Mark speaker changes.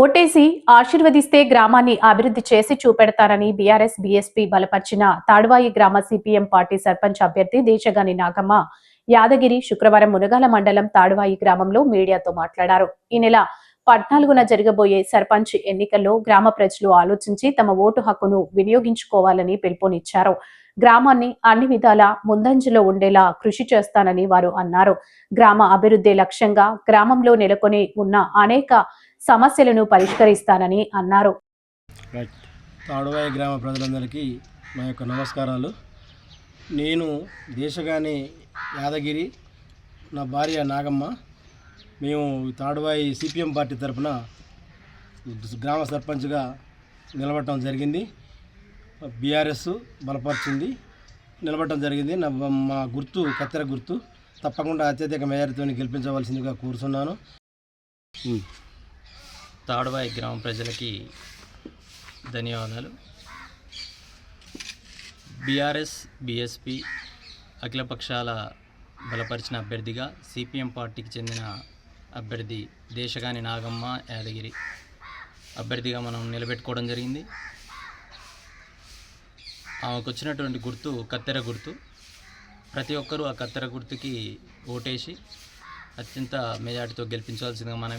Speaker 1: ఓటేసి ఆశీర్వదిస్తే గ్రామాన్ని అభివృద్ధి చేసి చూపెడతారని బీఆర్ఎస్ బీఎస్పీ బలపరిచిన తాడువాయి గ్రామ సిపిఎం పార్టీ సర్పంచ్ అభ్యర్థి దేశగాని నాగమ్మ యాదగిరి శుక్రవారం మునగాల మండలం తాడువాయి గ్రామంలో మీడియాతో మాట్లాడారు. ఈ నెల పద్నాలుగున జరగబోయే సర్పంచ్ ఎన్నికల్లో గ్రామ ప్రజలు ఆలోచించి తమ ఓటు హక్కును వినియోగించుకోవాలని పిలుపునిచ్చారు. గ్రామాన్ని అన్ని విధాల ముందంజలో ఉండేలా కృషి చేస్తానని వారు అన్నారు. గ్రామ అభివృద్ధి లక్ష్యంగా గ్రామంలో నెలకొని ఉన్న అనేక సమస్యలను పరిష్కరిస్తానని అన్నారు.
Speaker 2: రైట్ తాడువాయి గ్రామ ప్రజలందరికీ నా యొక్క నమస్కారాలు. నేను దేశగాని యాదగిరి నా భార్య నాగమ్మ మేము తాడువాయి సిపిఎం పార్టీ తరఫున గ్రామ సర్పంచ్గా నిలబడటం జరిగింది. బీఆర్ఎస్ బలపరిచింది. నిలబడటం జరిగింది. నా మా గుర్తు కత్తెర గుర్తు తప్పకుండా అత్యధిక మెజారిటీతో గెలిపించవలసిందిగా కోరుతున్నాను
Speaker 3: తాడవాయి గ్రామ ప్రజలకి ధన్యవాదాలు. బీఆర్ఎస్ బీఎస్పీ అఖిలపక్షాల బలపరిచిన అభ్యర్థిగా సిపిఎం పార్టీకి చెందిన అభ్యర్థి దేశగాని నాగమ్మ యాదగిరి అభ్యర్థిగా మనం నిలబెట్టుకోవడం జరిగింది. ఆమెకు వచ్చినటువంటి గుర్తు కత్తెర గుర్తు. ప్రతి ఒక్కరూ ఆ కత్తెర గుర్తుకి ఓటేసి అత్యంత మెజార్టీతో గెలిపించవలసిందిగా మనం